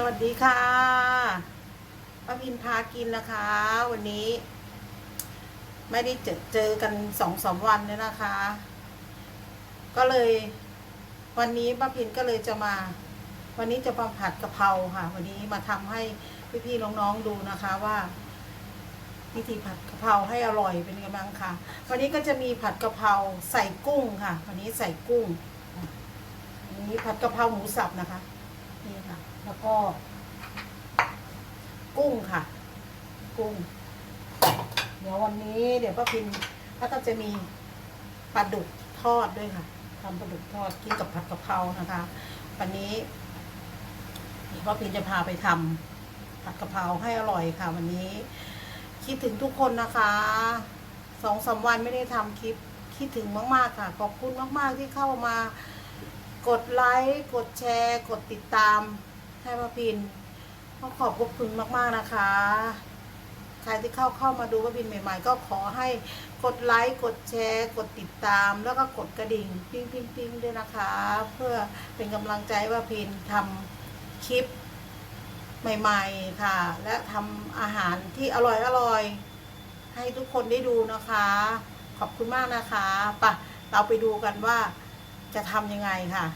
สวัสดีค่ะป้าพินพากินนะคะ วันนี้ ไม่ได้เจอเจอกันสองสามวันเนี่ยนะคะ ก็เลย วันนี้ป้าพินก็เลยจะมา วันนี้จะมาผัดกะเพราค่ะ วันนี้มาทำให้พี่ๆน้องๆดูนะคะว่าวิธีผัดกะเพราให้อร่อยเป็นกำลังค่ะ วันนี้ก็จะมีผัดกะเพราใส่กุ้งค่ะ วันนี้ใส่กุ้งอันนี้ผัดกะเพราหมูสับนะคะ นี่ค่ะ แล้วก็ กุ้งค่ะ กุ้ง เดี๋ยววันนี้ เดี๋ยวป้าพินก็จะมีปลาดุกทอดด้วยค่ะทำปลาดุกทอดกินกับผัดกะเพรานะคะ วันนี้เดี๋ยวป้าพินจะพาไปทำผัดกะเพราให้อร่อยค่ะ วันนี้ คิดถึงทุกคนนะคะสองสามวันไม่ได้ทำคลิปคิดถึงมากๆค่ะ ขอบคุณมาก ๆ ที่เข้ามากดไลค์ กดแชร์ กดติดตาม ให้ป้าพินก็ขอบพระคุณมากๆนะคะ ใครที่เข้าเข้ามาดูป้าพินใหม่ ๆ ก็ขอให้กดไลค์กดแชร์ กดติดตาม แล้วก็กดกระดิ่งปิ้งปิ้งปิ้งด้วยนะคะ เพื่อเป็นกำลังใจให้ป้าพินทำคลิปใหม่ ๆค่ะ และทำอาหารที่อร่อยอร่อยให้ทุกคนได้ดูนะคะ ขอบคุณมากนะคะปะเราไปดูกันว่าจะทำยังไงค่ะ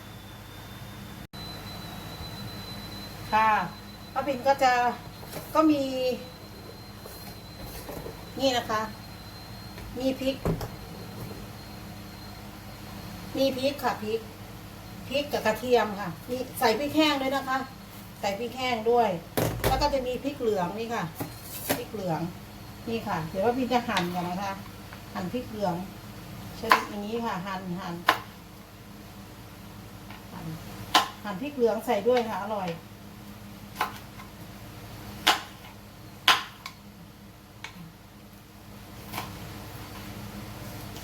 ค่ะป้าปิ่นก็จะก็มี นี่นะคะ มีพริก มีพริกค่ะพริกพริกกับกระเทียมค่ะนี่ใส่พริกแห้งด้วยนะคะ ใส่พริกแห้งด้วย แล้วก็จะมีพริกเหลืองนี่ค่ะพริกเหลืองนี่ค่ะ เดี๋ยวว่าพี่จะหั่นกันนะคะ หั่นพริกเหลืองเช่นอย่างนี้ค่ะ หั่นหั่นหั่นพริกเหลืองใส่ด้วยค่ะ อร่อย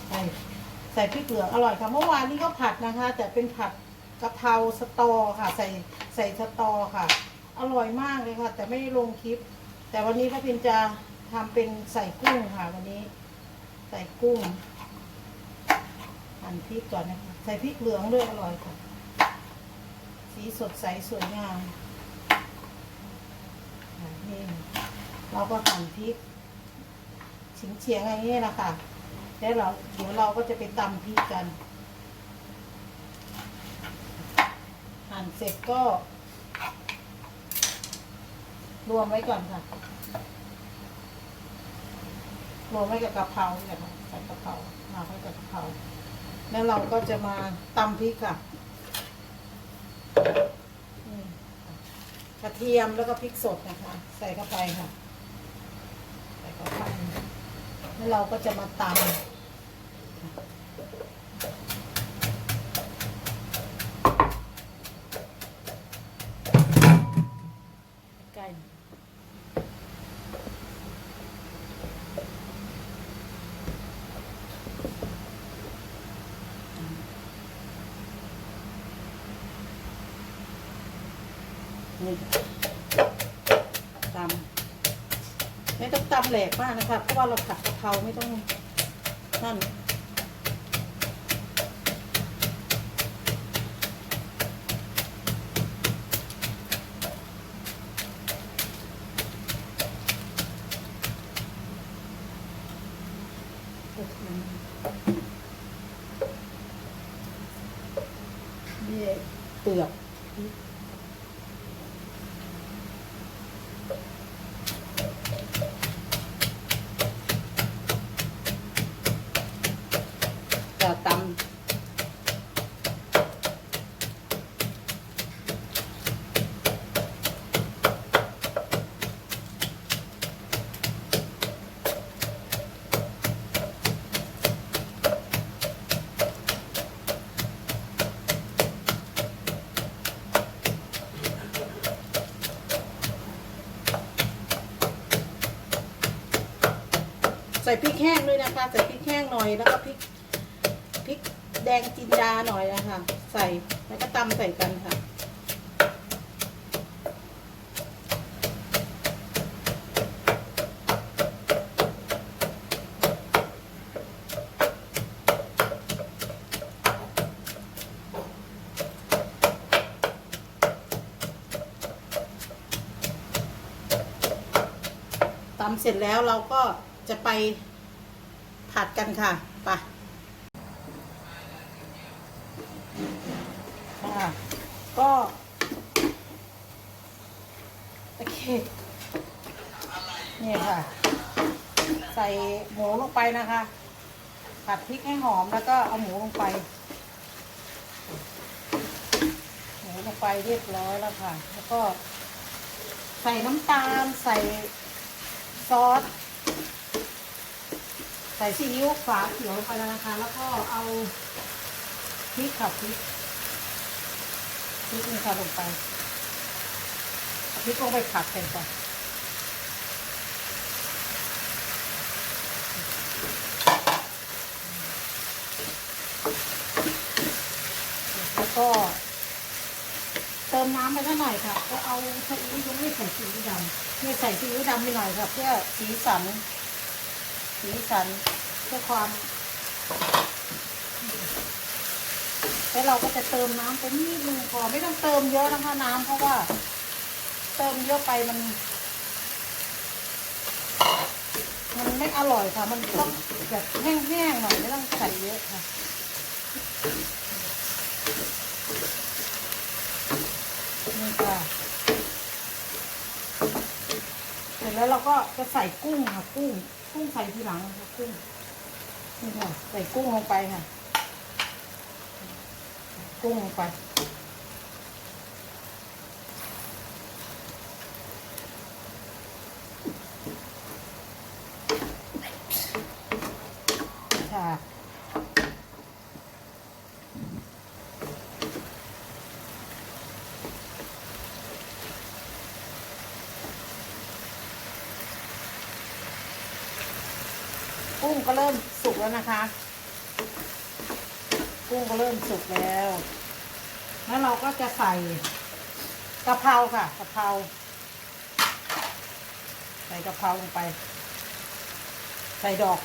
ใส่ใส่พริกเหลืองอร่อยค่ะเมื่อวานนี้ก็ผัดนะคะ แต่เป็นผัดกะเพราสตอค่ะ ใส่ใส่สตอค่ะ อร่อยมากเลยค่ะ แต่ไม่ได้ลงคลิป แต่วันนี้พระพินจะทำเป็นใส่กุ้งค่ะ วันนี้ ใส่กุ้งหั่นพริกก่อนนะคะใส่พริกเหลืองด้วยอร่อยค่ะ สีสดใสสวยงามนี่เราก็หั่นพริกฉิงเฉียงๆอย่างนี้นะคะ แล้วเราเดี๋ยวเราก็จะไปตำพริกกัน หั่นเสร็จก็ รวมไว้ก่อนค่ะ รวมไว้กับกะเพราเนี่ยค่ะใส่กะเพรามาไว้กับกะเพราแล้วเราก็จะมาตำพริกค่ะกระเทียมแล้วก็พริกสดนะคะ ใส่เข้าไปค่ะ แล้วเราก็จะมาตำใกล้นี่ตำ ไม่ต้องตำแหลกมากนะคะเพราะว่าเราผัดกะเพราไม่ต้องนั่นนี่เปลือก ใส่พริกแห้งด้วยนะคะ ใส่พริกแห้งหน่อยแล้วก็พริกพริกแดงจินดาหน่อยนะคะ ใส่แล้วก็ตำใส่กันค่ะตำเสร็จแล้วเราก็ จะไปผัดกันค่ะไปค่ะก็โอเคนี่ค่ะ ใส่หมูลงไปนะคะ ผัดพริกให้หอมแล้วก็เอาหมูลงไป หมูลงไปเรียบร้อยแล้วค่ะ แล้วก็ ใส่น้ำตาลใส่ซอส ใส่ซีอิ๊วฝาเขียวลงไปแล้วนะคะ แล้วก็เอาพริกค่ะพริกพริกนี่ค่ะลงไปพริกลงไปผัดกันก่อนแล้วก็เติมน้ำไปสักหน่อยค่ะก็เอาซีอิ๊วยังไม่ใส่ซีอิ๊วดำไม่ใส่ซีอิ๊วดำไปหน่อยค่ะเพื่อสีสัน สีสันเพื่อความแล้วเราก็จะเติมน้ำไปนิดนึงพอไม่ต้องเติมเยอะนะคะน้ำเพราะว่า เติมเยอะไปมัน มันไม่อร่อยค่ะ มันต้องแบบแห้งๆหน่อยไม่ต้องใส่เยอะค่ะนี่ค่ะเสร็จแล้วเราก็จะใส่กุ้งค่ะกุ้ง กุ้งใส่ทีหลังค่ะกุ้งนี่ค่ะใส่กุ้งลงไปค่ะ กุ้งลงไป ค่ะ กุ้งก็เริ่มสุกแล้วนะคะ กุ้งก็เริ่มสุกแล้ว แล้วเราก็จะใส่กะเพราค่ะกะเพราใส่กะเพราลงไป ใส่ดอก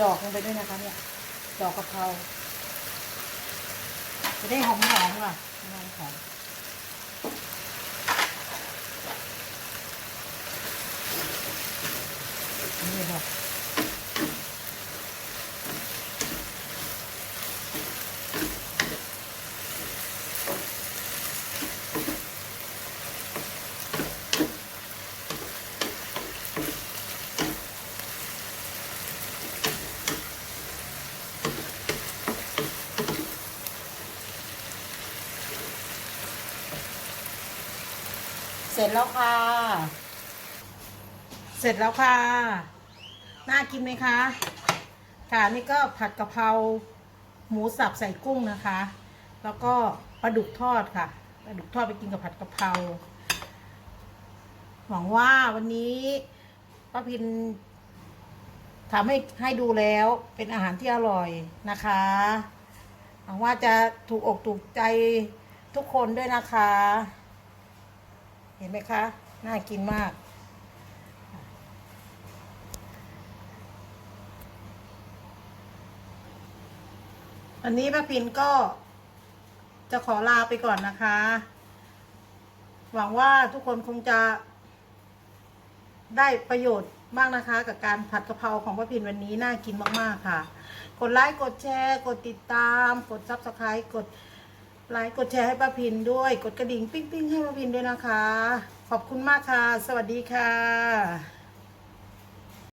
ดอกลงไปด้วยนะคะ เนี่ย ดอกกะเพราจะได้หอมหอมค่ะหอมหอมนี่ค่ะ เสร็จแล้วค่ะ เสร็จแล้วค่ะ น่ากินไหมคะ ค่ะนี่ก็ผัดกะเพราหมูสับใส่กุ้งนะคะ แล้วก็ปลาดุกทอดค่ะปลาดุกทอดไปกินกับผัดกะเพรา หวังว่าวันนี้ป้าพินทำให้ให้ดูแล้วเป็นอาหารที่อร่อยนะคะหวังว่าจะถูกอกถูกใจทุกคนด้วยนะคะ เห็นไหมคะ น่ากินมากวันนี้ป้าพินก็จะขอลาไปก่อนนะคะ หวังว่าทุกคนคงจะได้ประโยชน์มากนะคะ กับการผัดกะเพราของป้าพินวันนี้น่ากินมาก ๆ ค่ะ กดไลค์ กดแชร์ กดติดตาม กดซับสไครต์กด ไลค์กดแชร์ให้ป้าพินด้วย กดกระดิ่ง ปิ๊งๆให้ป้าพินด้วยนะคะ ขอบคุณมากค่ะ สวัสดีค่ะ